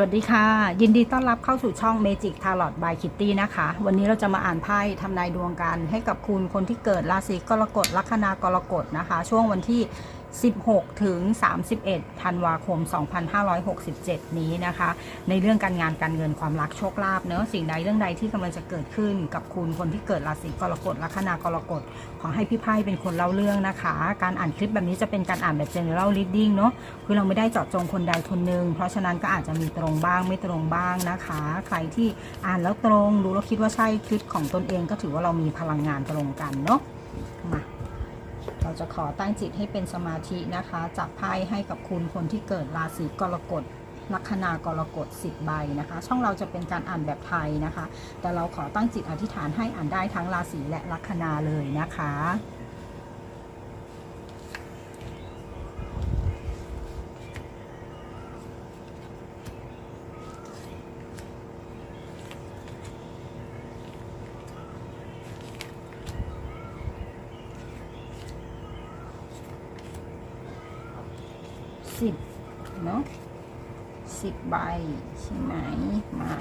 สวัสดีค่ะ ยินดีต้อนรับเข้าสู่ช่อง Magic Tarot by Kitty นะคะ วันนี้เราจะมาอ่านไพ่ทำนายดวงกันให้กับคุณคนที่เกิดราศีกรกฎลัคนากรกฎนะคะ ช่วงวันที่ 16 ถึง 31 ธันวาคม 2567 นี้นะคะ ในเรื่องการงานการเงินความรักโชคลาภเนอะสิ่งใดเรื่องใดที่กำลังจะเกิดขึ้นกับคุณคนที่เกิดราศีกรกฎลัคนากรกฎขอให้พี่ไพ่เป็นคนเล่าเรื่องนะคะ การอ่านคลิปแบบนี้จะเป็นการอ่านแบบ general reading เนอะคือเราไม่ได้เจาะจงคนใดคนหนึ่งเพราะฉะนั้นก็อาจจะมีตรงบ้างไม่ตรงบ้างนะคะ ใครที่อ่านแล้วตรงรู้แล้วคิดว่าใช่คลิปของตนเองก็ถือว่าเรามีพลังงานตรงกันเนาะ จะขอตั้งจิตให้เป็นสมาธินะคะจับไพ่ให้กับคุณคนที่เกิดราศีกรกฎลัคนากรกฎสิบใบนะคะ ช่องเราจะเป็นการอ่านแบบไทยนะคะ แต่เราขอตั้งจิตอธิษฐานให้อ่านได้ทั้งราศีและลัคนาเลยนะคะ สิบเนาะสิบใบใช่ไหมมา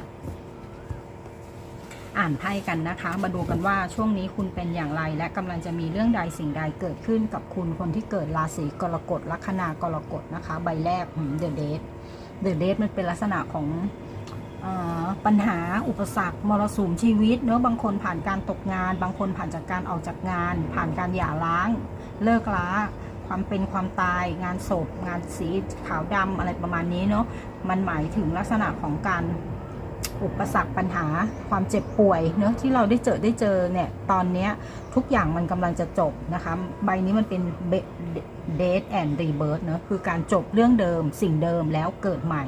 อ่านไพ่กันนะคะ มาดูกันว่าช่วงนี้คุณเป็นอย่างไร และกำลังจะมีเรื่องใดสิ่งใดเกิดขึ้นกับคุณคนที่เกิดราศีกรกฎลัคนากรกฎนะคะ ใบแรกเดอะเดทเดอะเดทมันเป็นลักษณะของปัญหาอุปสรรคมรสุมชีวิตเนอะบางคนผ่านการตกงาน บางคนผ่านจากการออกจากงาน ผ่านการหย่าร้าง เลิกล้า ความเป็นความตาย งานศพ งานสีขาวดำอะไรประมาณนี้เนาะมันหมายถึงลักษณะของการอุปสรรคปัญหาความเจ็บป่วยเนาะที่เราได้เจอได้เจอเนี่ยตอนนี้ทุกอย่างมันกำลังจะจบนะคะใบนี้มันเป็น death and rebirth เนอะคือการจบเรื่องเดิมสิ่งเดิมแล้วเกิดใหม่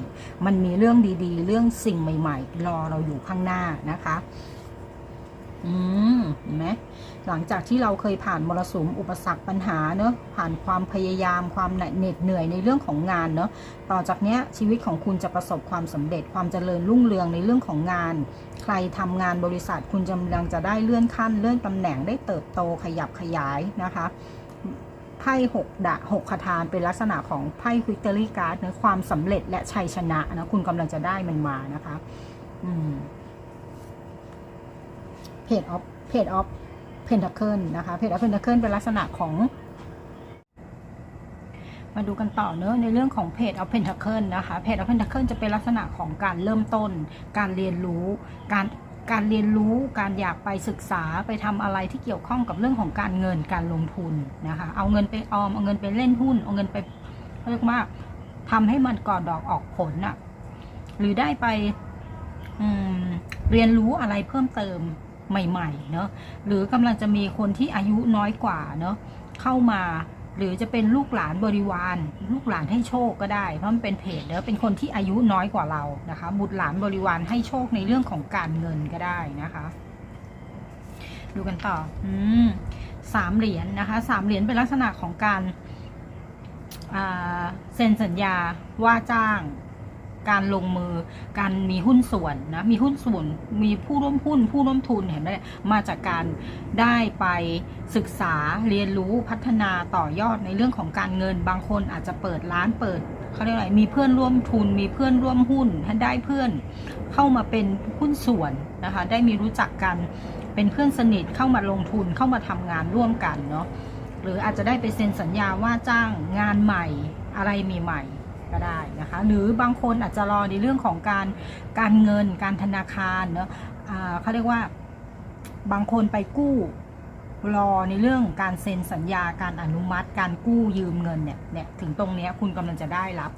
มันมีเรื่องดีๆ เรื่องสิ่งใหม่ ๆ รอเราอยู่ข้างหน้านะคะ อืมเห็นไหมหลังจากที่เราเคยผ่านมรสุมอุปสรรคปัญหาเนอะผ่านความพยายามความเหน็ดเหนื่อยในเรื่องของงานเนอะต่อจากเนี้ยชีวิตของคุณจะประสบความสำเร็จความเจริญรุ่งเรืองในเรื่องของงาน ใครทำงานบริษัทคุณกำลังจะได้เลื่อนขั้น เลื่อนตำแหน่งได้เติบโตขยับขยายนะคะไพ่หกดะหกคาทานเป็นลักษณะของไพ่วิกตอรี่การ์ดเนะความสำเร็จและชัยชนะนะคุณกำลังจะได้มันมานะคะ อืม เพจออฟเพจออฟเพนทัคเคิลนะคะเพจออฟเพนทัคเคิลเป็นลักษณะของ มาดูกันต่อเนอะในเรื่องของเพจออฟเพนทัคเคิลนะคะเพจออฟเพนทัคเคิลจะเป็นลักษณะของการเริ่มต้น การเรียนรู้การการเรียนรู้การอยากไปศึกษาไปทำอะไรที่เกี่ยวข้องกับเรื่องของการเงินการลงทุนนะคะเอาเงินไปออมเอาเงินไปเล่นหุ้น เอาเงินไปเรียกว่าทำให้มันก่อดอกออกผลอะหรือได้ไปเรียนรู้อะไรเพิ่มเติม ใหม่ๆเนอะหรือกำลังจะมีคนที่อายุน้อยกว่าเนอะเข้ามาหรือจะเป็นลูกหลานบริวาร ลูกหลานให้โชคก็ได้ เพราะมันเป็นเพจเนอะเป็นคนที่อายุน้อยกว่าเรานะคะบุตรหลานบริวารให้โชคในเรื่องของการเงินก็ได้นะคะ ดูกันต่ออืมสามเหรียญนะคะสามเหรียญเป็นลักษณะของการเซ็นสัญญาว่าจ้าง การลงมือ การมีหุ้นส่วนนะมีหุ้นส่วนมีผู้ร่วมหุ้น ผู้ร่วมทุนเห็นไหมเนี่ยมาจากการได้ไปศึกษาเรียนรู้พัฒนาต่อยอดในเรื่องของการเงินบางคนอาจจะเปิดร้านเปิดเขาเรียกอะไรมีเพื่อนร่วมทุน มีเพื่อนร่วมหุ้นท่านได้เพื่อนเข้ามาเป็นหุ้นส่วนนะคะได้มีรู้จักกันเป็นเพื่อนสนิทเข้ามาลงทุนเข้ามาทำงานร่วมกันเนาะหรืออาจจะได้ไปเซ็นสัญญาว่าจ้างงานใหม่อะไรใหม่ ก็ได้นะคะ หรือบางคนอาจจะรอในเรื่องของการการเงิน การธนาคารเนาะเขาเรียกว่าบางคนไปกู้รอในเรื่องการเซ็นสัญญาการอนุมัติ การกู้ยืมเงินเนี่ยเนี่ยถึงตรงนี้คุณกำลังจะได้รับ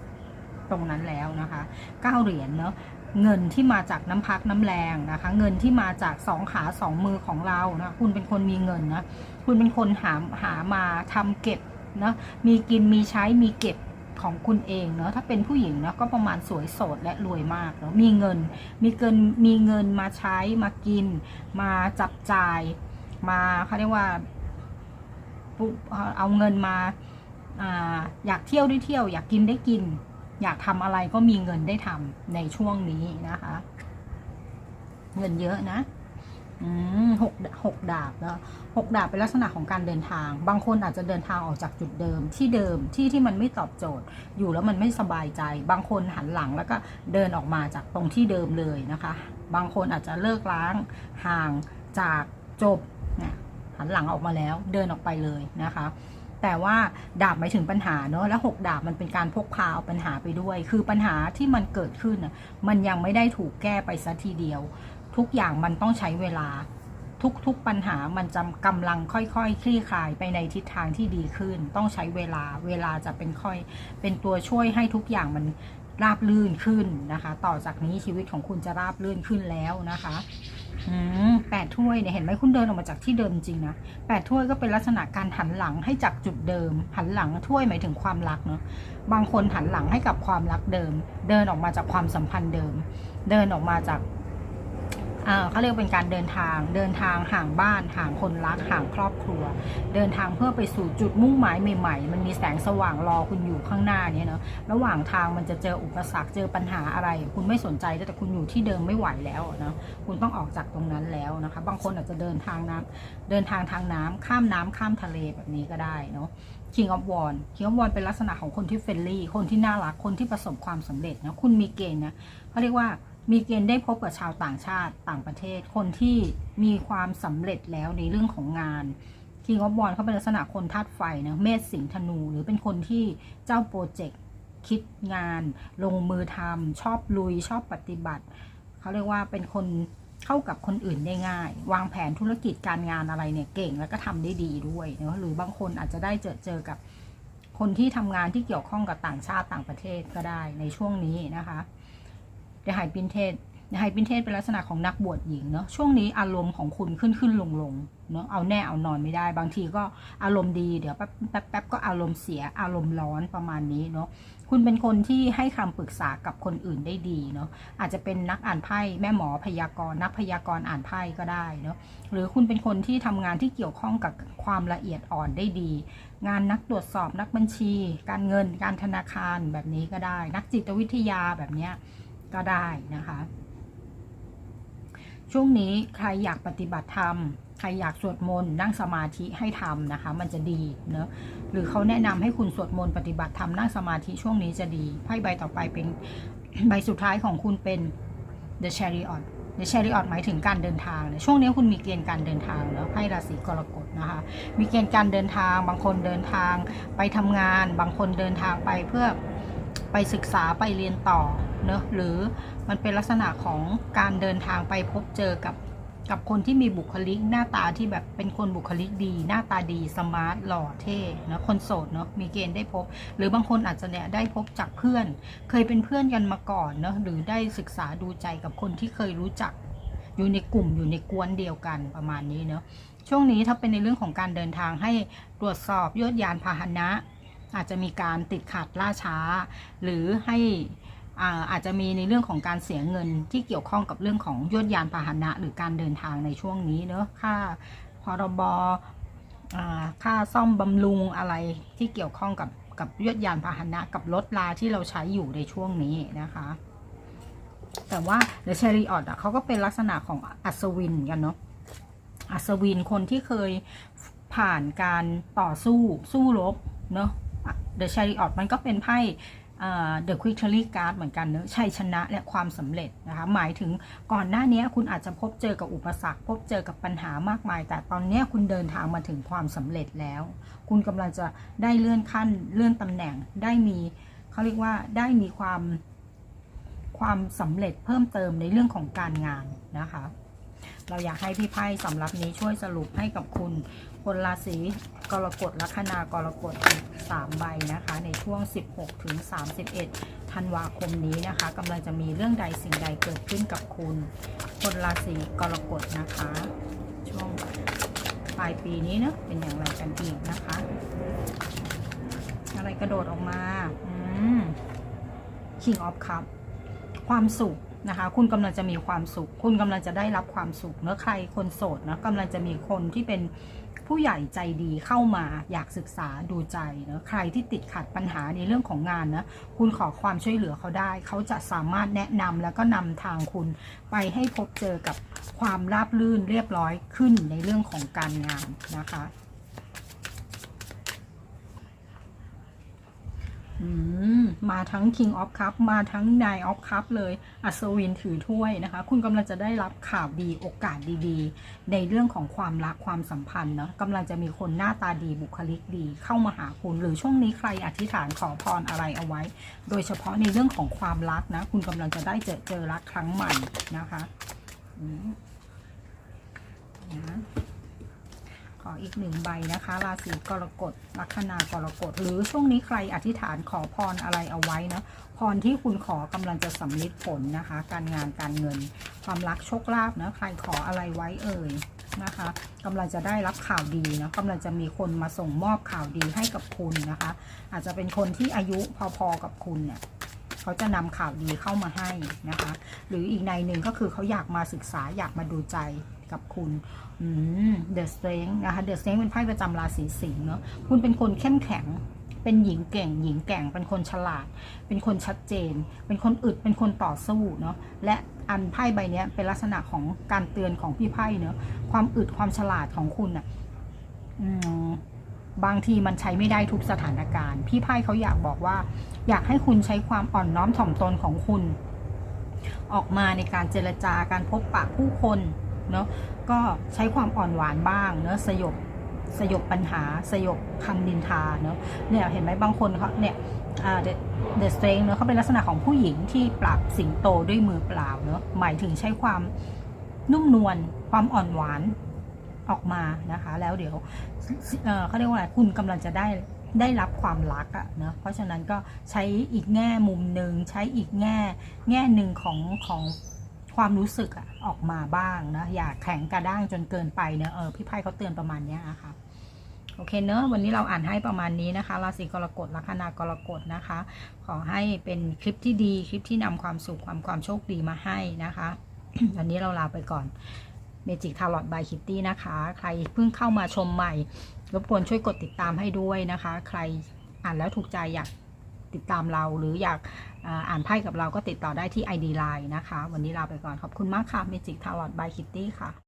ตรงนั้นแล้วนะคะเก้าเหรียญเนาะเงินที่มาจากน้ำพักน้ำแรงนะคะ เงินที่มาจากสองขาสองมือของเรานะคุณเป็นคนมีเงินนะคุณเป็นคนหาหามาทำเก็บนะมีกินมีใช้มีเก็บ ของคุณเองเนาะถ้าเป็นผู้หญิงเนาะก็ประมาณสวยโสดและรวยมากเนาะมีเงินมีเกินมีเงินมาใช้มากิน มาจับจ่าย มาเขาเรียกว่าปุ๊เอาเงินมาอาอยากเที่ยวได้เที่ยว อยากกินได้กิน อยากทำอะไรก็มีเงินได้ทำในช่วงนี้นะคะ เงินเยอะนะ หกหกดาบแล้วหกดาบเป็นลักษณะของการเดินทาง บางคนอาจจะเดินทางออกจากจุดเดิมที่เดิมที่ที่มันไม่ตอบโจทย์ อยู่แล้วมันไม่สบายใจ บางคนหันหลังแล้วก็เดินออกมาจากตรงที่เดิมเลยนะคะ บางคนอาจจะเลิกล้างห่างจากจบเนี่ยหันหลังออกมาแล้วเดินออกไปเลยนะคะแต่ว่าดาบหมายถึงปัญหาเนอะแล้วหกดาบมันเป็นการพกพาเอาปัญหาไปด้วย คือปัญหาที่มันเกิดขึ้นมันยังไม่ได้ถูกแก้ไปซะทีเดียว ทุกอย่างมันต้องใช้เวลา ทุกๆปัญหามันจะกำลังค่อยๆ คลี่คลายไปในทิศทางที่ดีขึ้น ต้องใช้เวลาเวลาจะเป็นค่อย เป็นตัวช่วยให้ทุกอย่างมันราบลื่นขึ้นนะคะ ต่อจากนี้ชีวิตของคุณจะราบลื่นขึ้นแล้วนะคะแปดถ้วยเนี่ยเห็นไหมคุณเดินออกมาจากที่เดิมจริงนะแปดถ้วยก็เป็นลักษณะการหันหลังให้จากจุดเดิม หันหลังถ้วยหมายถึงความรักเนาะบางคนหันหลังให้กับความรักเดิม เดินออกมาจากความสัมพันธ์เดิม เดินออกมาจาก เขาเรียกเป็นการเดินทาง เดินทางห่างบ้านห่างคนรักห่างครอบครัว เดินทางเพื่อไปสู่จุดมุ่งหมายใหม่ๆ มันมีแสงสว่างรอคุณอยู่ข้างหน้าเนี่ยเนาะระหว่างทางมันจะเจออุปสรรคเจอปัญหาอะไร คุณไม่สนใจแต่คุณอยู่ที่เดิมไม่ไหวแล้วเนาะคุณต้องออกจากตรงนั้นแล้วนะคะบางคนอาจจะเดินทางน้ำเดินทางทางน้ำข้ามน้ำข้ามทะเลแบบนี้ก็ได้เนาะ King of w a n King of w a n เป็นลักษณะของคนที่เฟรนลี่คนที่น่ารักคนที่ประสบความสำเร็จนะคุณมีเกณฑ์นะเขาเรียกว่า มีเกณฑ์ได้พบกับชาวต่างชาติต่างประเทศ คนที่มีความสำเร็จแล้วในเรื่องของงาน King of w a n เขาเป็นลักษณะคนธาตุไฟนะเมษสิงห์ธนู หรือเป็นคนที่เจ้าโปรเจกต์คิดงาน ลงมือทำชอบลุย ชอบปฏิบัติ เขาเรียกว่าเป็นคนเข้ากับคนอื่นได้ง่าย วางแผนธุรกิจการงานอะไรเนี่ยเก่งแล้วก็ทำได้ดีด้วยเนาะหรือบางคนอาจจะได้เจอเจอกับคนที่ทำงานที่เกี่ยวข้องกับต่างชาติต่างประเทศก็ได้ในช่วงนี้นะคะ เดหายปินเทศเดหายปินเทศเป็นลักษณะของนักบวชหญิงเนาะช่วงนี้อารมณ์ของคุณขึ้นขึ้นลงลงเนาะเอาแน่เอานอนไม่ได้ บางทีก็อารมณ์ดีเดี๋ยวแป๊บแป๊บแป๊บก็อารมณ์เสียอารมณ์ร้อนประมาณนี้เนาะคุณเป็นคนที่ให้คำปรึกษากับคนอื่นได้ดีเนาะอาจจะเป็นนักอ่านไพ่แม่หมอพยากรณ์นักพยากรณ์อ่านไพ่ก็ได้เนาะหรือคุณเป็นคนที่ทำงานที่เกี่ยวข้องกับความละเอียดอ่อนได้ดี งานนักตรวจสอบนักบัญชี การเงินการธนาคารแบบนี้ก็ได้ นักจิตวิทยาแบบเนี้ย ก็ได้นะคะ ช่วงนี้ใครอยากปฏิบัติธรรมใครอยากสวดมนต์นั่งสมาธิให้ทำนะคะ มันจะดีเนอะหรือเขาแนะนำให้คุณสวดมนต์ปฏิบัติธรรมนั่งสมาธิช่วงนี้จะดีไพ่ใบต่อไปเป็นใบสุดท้ายของคุณเป็น The Chariot The Chariot หมายถึงการเดินทางเนี่ยช่วงนี้คุณมีเกณฑ์การเดินทางเนอะไพ่ราศีกรกฎนะคะ มีเกณฑ์การเดินทาง บางคนเดินทางไปทำงาน บางคนเดินทางไปเพื่อ ไปศึกษาไปเรียนต่อเนอะหรือมันเป็นลักษณะของการเดินทางไปพบเจอกับกับคนที่มีบุคลิกหน้าตาที่แบบเป็นคนบุคลิกดี หน้าตาดีสมาร์ทหล่อเท่นะคนโสดเนาะมีเกณฑ์ได้พบ หรือบางคนอาจจะเนี่ยได้พบจากเพื่อน เคยเป็นเพื่อนกันมาก่อนเนาะหรือได้ศึกษาดูใจกับคนที่เคยรู้จัก อยู่ในกลุ่มอยู่ในกวนเดียวกันประมาณนี้เนาะช่วงนี้ถ้าเป็นในเรื่องของการเดินทางให้ตรวจสอบยวดยานพาหนะ อาจจะมีการติดขัดล่าช้า หรือให้อ่าอาจจะมีในเรื่องของการเสียเงินที่เกี่ยวข้องกับเรื่องของยวดยานพาหนะ หรือการเดินทางในช่วงนี้เนอะค่าพรบอ่าค่าซ่อมบำรุงอะไรที่เกี่ยวข้องกับกับยวดยานพาหนะ กับรถลาที่เราใช้อยู่ในช่วงนี้นะคะ แต่ว่าเดอะเชริออตอะเขาก็เป็นลักษณะของอัศวินกันเนาะอัศวินคนที่เคยผ่านการต่อสู้สู้รบเนาะ เดอะเชริออตมันก็เป็นไพ่เดอะควิกเทอรี่การ์ดเหมือนกันเนอะชัยชนะและความสำเร็จนะคะหมายถึงก่อนหน้านี้คุณอาจจะพบเจอกับอุปสรรค พบเจอกับปัญหามากมาย แต่ตอนนี้คุณเดินทางมาถึงความสำเร็จแล้ว คุณกำลังจะได้เลื่อนขั้นเลื่อนตำแหน่งได้มีเขาเรียกว่าได้มีความความสำเร็จเพิ่มเติมในเรื่องของการงานนะคะ เราอยากให้พี่ไพ่สำหรับนี้ช่วยสรุปให้กับคุณ คนราศีกรกฎลัคนากรกฎอีก3ใบนะคะ ในช่วง 16 ถึง 31 ธันวาคมนี้นะคะกำลังจะมีเรื่องใดสิ่งใดเกิดขึ้นกับคุณ คนราศีกรกฎนะคะ ช่วงปลายปีนี้เนะเป็นอย่างไรกันอีกนะคะ อะไรกระโดดออกมาอืม King of Cup ความสุขนะคะคุณกำลังจะมีความสุข คุณกำลังจะได้รับความสุขเนอใครคนโสดนะกำลังจะมีคนที่เป็น ผู้ใหญ่ใจดีเข้ามาอยากศึกษาดูใจนะใครที่ติดขัดปัญหาในเรื่องของงานนะคุณขอความช่วยเหลือเขาได้ เขาจะสามารถแนะนำแล้วก็นำทางคุณไปให้พบเจอกับความราบรื่นเรียบร้อยขึ้นในเรื่องของการงานนะคะ มาทั้ง King of Cup มาทั้ง Nine of Cup เลย อัศวินถือถ้วยนะคะ คุณกำลังจะได้รับข่าวดีโอกาสดีๆ ในเรื่องของความรักความสัมพันธ์เนาะกำลังจะมีคนหน้าตาดีบุคลิกดี เข้ามาหาคุณ หรือช่วงนี้ใครอธิษฐานขอพรอะไรเอาไว้ โดยเฉพาะในเรื่องของความรักนะ คุณกำลังจะได้เจอเจอรักครั้งใหม่นะคะนะ ขออีกหนึ่งใบนะคะ ราศีกรกฎลัคนากรกฎหรือช่วงนี้ใครอธิษฐานขอพรอะไรเอาไว้นะพรที่คุณขอกำลังจะสำลิดผลนะคะ การงานการเงิน ความรักโชคลาภนะใครขออะไรไว้เอ่ยนะคะกำลังจะได้รับข่าวดีนะกำลังจะมีคนมาส่งมอบข่าวดีให้กับคุณนะคะ อาจจะเป็นคนที่อายุพอๆกับคุณเนี่ย เขาจะนำข่าวดีเข้ามาให้นะคะ หรืออีกในหนึ่งก็คือเขาอยากมาศึกษาอยากมาดูใจกับคุณอืม The Strength นะคะ The Strength เป็นไพ่ประจำราศีสิงห์เนาะคุณเป็นคนเข้มแข็งเป็นหญิงเก่ง หญิงแก่ง เป็นคนฉลาด เป็นคนชัดเจน เป็นคนอึด เป็นคนต่อสู้เนาะ และอันไพ่ใบนี้เป็นลักษณะของการเตือนของพี่ไพ่เนาะ ความอึด ความฉลาดของคุณอะอืม บางทีมันใช้ไม่ได้ทุกสถานการณ์ พี่ไพ่เขาอยากบอกว่า อยากให้คุณใช้ความอ่อนน้อมถ่อมตนของคุณ ออกมาในการเจรจาการพบปะผู้คนเนาะก็ใช้ความอ่อนหวานบ้างเนอะสยบสยบปัญหาสยบคำนินทาเนอะเนี่ยเห็นไหมบางคนเขาเนี่ยอ่าเดอะสเตงเนอะเขาเป็นลักษณะของผู้หญิงที่ปราบสิงโตด้วยมือเปล่าเนอะหมายถึงใช้ความนุ่มนวลความอ่อนหวาน ออกมานะคะ แล้วเดี๋ยวเออเขาเรียกว่าอะไรคุณกำลังจะได้ได้รับความรักอะเนะเพราะฉะนั้นก็ใช้อีกแง่มุมหนึ่งใช้อีกแง่แง่หนึ่งของของความรู้สึกอะออกมาบ้างนะอย่าแข็งกระด้างจนเกินไปเนะเออพี่ไพ่เขาเตือนประมาณนี้นะคะโอเคเนอะวันนี้เราอ่านให้ประมาณนี้นะคะราศีกรกฎลัคนากรกฎนะคะ ขอให้เป็นคลิปที่ดีคลิปที่นำความสุขความความโชคดีมาให้นะคะวันนี้เราลาไปก่อน เมจิกทาร์ลอตบายคิตตี้นะคะ ใครเพิ่งเข้ามาชมใหม่ รบกวนช่วยกดติดตามให้ด้วยนะคะ ใครอ่านแล้วถูกใจอยากติดตามเราหรืออยากอ่านไพ่กับเราก็ติดต่อได้ที่ ID Line นะคะ วันนี้ลาไปก่อนขอบคุณมากค่ะเมจิกทาร์ลอตบายคิตตี้ค่ะ